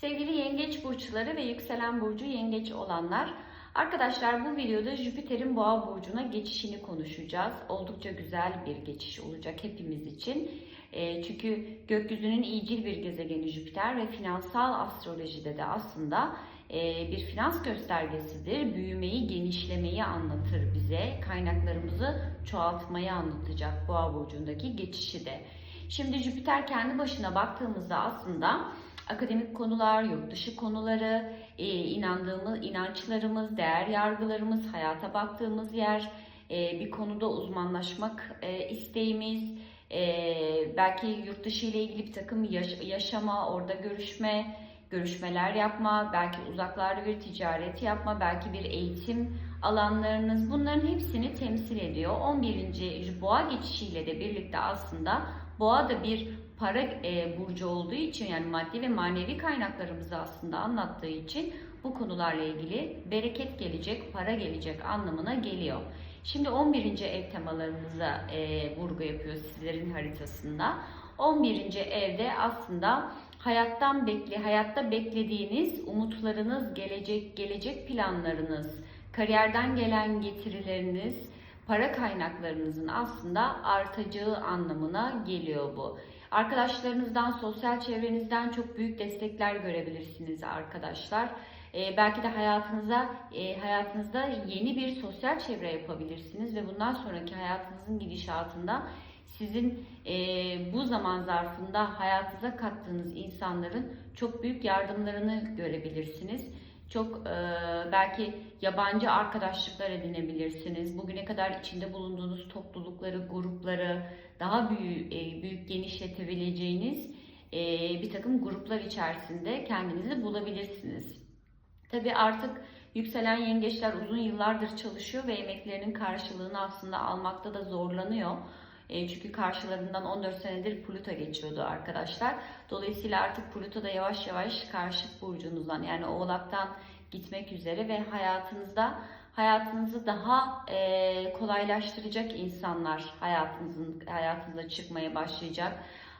Sevgili yengeç burçları ve yükselen burcu yengeç olanlar, arkadaşlar bu videoda Jüpiter'in boğa burcuna geçişini konuşacağız. Oldukça güzel bir geçiş olacak hepimiz için. E, çünkü gökyüzünün iyicil bir gezegeni Jüpiter ve finansal astrolojide de aslında e, bir finans göstergesidir. Büyümeyi, genişlemeyi anlatır bize. Kaynaklarımızı çoğaltmayı anlatacak boğa burcundaki geçişi de. Şimdi Jüpiter kendi başına baktığımızda aslında akademik konular, yurt dışı konuları, e, inandığımız inançlarımız, değer yargılarımız, hayata baktığımız yer, e, bir konuda uzmanlaşmak e, isteğimiz, e, belki yurt dışı ile ilgili bir takım yaş- yaşama, orada görüşme, görüşmeler yapma, belki uzaklarda bir ticaret yapma, belki bir eğitim alanlarınız bunların hepsini temsil ediyor. 11. boğa geçişiyle de birlikte aslında boğa da bir para e, burcu olduğu için yani maddi ve manevi kaynaklarımızı aslında anlattığı için bu konularla ilgili bereket gelecek, para gelecek anlamına geliyor. Şimdi 11. ev temalarımıza e, vurgu yapıyor sizlerin haritasında. 11. evde aslında hayattan bekle, hayatta beklediğiniz umutlarınız, gelecek gelecek planlarınız, kariyerden gelen getirileriniz, para kaynaklarınızın aslında artacağı anlamına geliyor bu. Arkadaşlarınızdan, sosyal çevrenizden çok büyük destekler görebilirsiniz arkadaşlar. Ee, belki de hayatınıza e, hayatınızda yeni bir sosyal çevre yapabilirsiniz ve bundan sonraki hayatınızın gidişatında sizin e, bu zaman zarfında hayatınıza kattığınız insanların çok büyük yardımlarını görebilirsiniz. Çok e, belki yabancı arkadaşlıklar edinebilirsiniz. Bugüne kadar içinde bulunduğunuz toplulukları, grupları daha büyük, e, büyük genişletebileceğiniz e, bir takım gruplar içerisinde kendinizi bulabilirsiniz. Tabii artık yükselen yengeçler uzun yıllardır çalışıyor ve emeklerinin karşılığını aslında almakta da zorlanıyor. E, çünkü karşılarından 14 senedir Plüto geçiyordu arkadaşlar. Dolayısıyla artık Plüto da yavaş yavaş karşıt burcunuzdan yani Oğlak'tan gitmek üzere ve hayatınızda hayatınızı daha e, kolaylaştıracak insanlar hayatınızın hayatınıza çıkmaya başlayacak.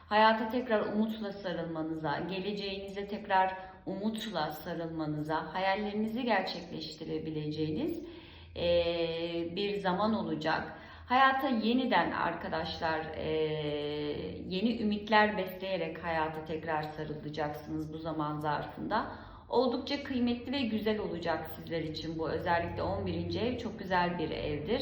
Hayata tekrar umutla sarılmanıza, geleceğinize tekrar umutla sarılmanıza, hayallerinizi gerçekleştirebileceğiniz e, bir zaman olacak. Hayata yeniden arkadaşlar e, yeni ümitler besleyerek hayata tekrar sarılacaksınız bu zaman zarfında. Oldukça kıymetli ve güzel olacak sizler için bu. Özellikle 11. ev çok güzel bir evdir.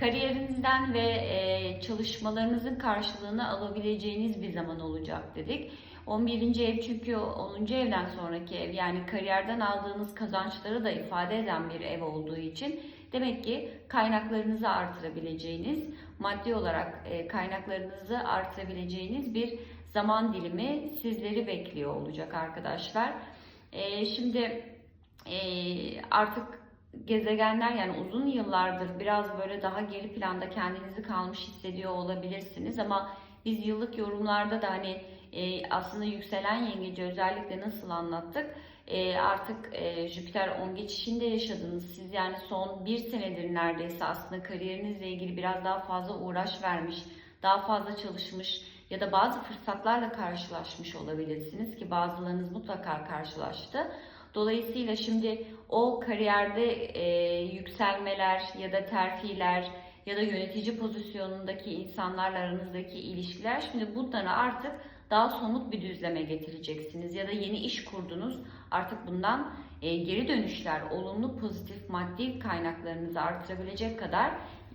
Kariyerinizden ve e, çalışmalarınızın karşılığını alabileceğiniz bir zaman olacak dedik. 11. ev çünkü 10. evden sonraki ev yani kariyerden aldığınız kazançları da ifade eden bir ev olduğu için demek ki kaynaklarınızı artırabileceğiniz, maddi olarak e, kaynaklarınızı artırabileceğiniz bir zaman dilimi sizleri bekliyor olacak arkadaşlar. E, şimdi e, artık gezegenler yani uzun yıllardır biraz böyle daha geri planda kendinizi kalmış hissediyor olabilirsiniz ama biz yıllık yorumlarda da hani aslında yükselen yengeci özellikle nasıl anlattık? E, artık e, Jüpiter 10 geçişinde yaşadınız. Siz yani son bir senedir neredeyse aslında kariyerinizle ilgili biraz daha fazla uğraş vermiş, daha fazla çalışmış ya da bazı fırsatlarla karşılaşmış olabilirsiniz ki bazılarınız mutlaka karşılaştı. Dolayısıyla şimdi o kariyerde e, yükselmeler ya da terfiler ya da yönetici pozisyonundaki insanlarla aranızdaki ilişkiler şimdi bunları artık daha somut bir düzleme getireceksiniz ya da yeni iş kurdunuz artık bundan e, geri dönüşler olumlu pozitif maddi kaynaklarınızı artırabilecek kadar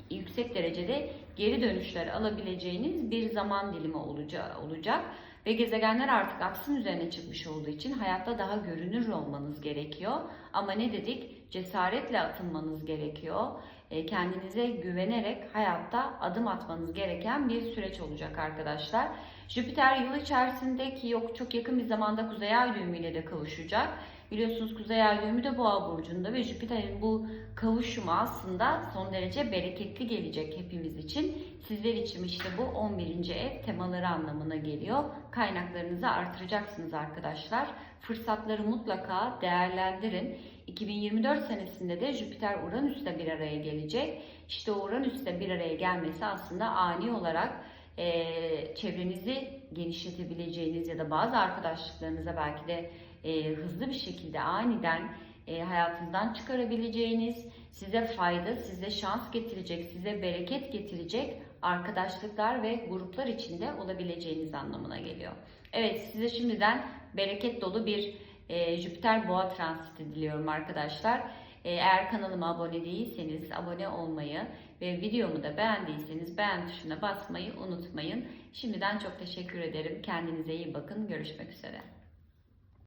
yüksek derecede geri dönüşler alabileceğiniz bir zaman dilimi olacak ve gezegenler artık aksın üzerine çıkmış olduğu için hayatta daha görünür olmanız gerekiyor. Ama ne dedik? Cesaretle atılmanız gerekiyor. E, kendinize güvenerek hayatta adım atmanız gereken bir süreç olacak arkadaşlar. Jüpiter yıl içerisindeki yok çok yakın bir zamanda Kuzey Ay düğümüyle de kavuşacak. Biliyorsunuz Kuzey Ay düğümü de Boğa burcunda ve Jüpiter'in bu kavuşumu aslında son derece bereketli gelecek hepimiz için. Sizler için işte bu 11. ev temaları anlamına geliyor. Kaynaklarınızı artıracaksınız arkadaşlar. Fırsatları mutlaka değerlendirin. 2024 senesinde de Jüpiter Uranüs'le bir araya gelecek. İşte Uranüs'le bir araya gelmesi aslında ani olarak e, çevrenizi genişletebileceğiniz ya da bazı arkadaşlıklarınıza belki de e, hızlı bir şekilde aniden e, hayatınızdan çıkarabileceğiniz, size fayda, size şans getirecek, size bereket getirecek arkadaşlıklar ve gruplar içinde olabileceğiniz anlamına geliyor. Evet size şimdiden bereket dolu bir e, Jüpiter boğa transiti diliyorum arkadaşlar. E, eğer kanalıma abone değilseniz abone olmayı ve videomu da beğendiyseniz beğen tuşuna basmayı unutmayın. Şimdiden çok teşekkür ederim. Kendinize iyi bakın. Görüşmek üzere.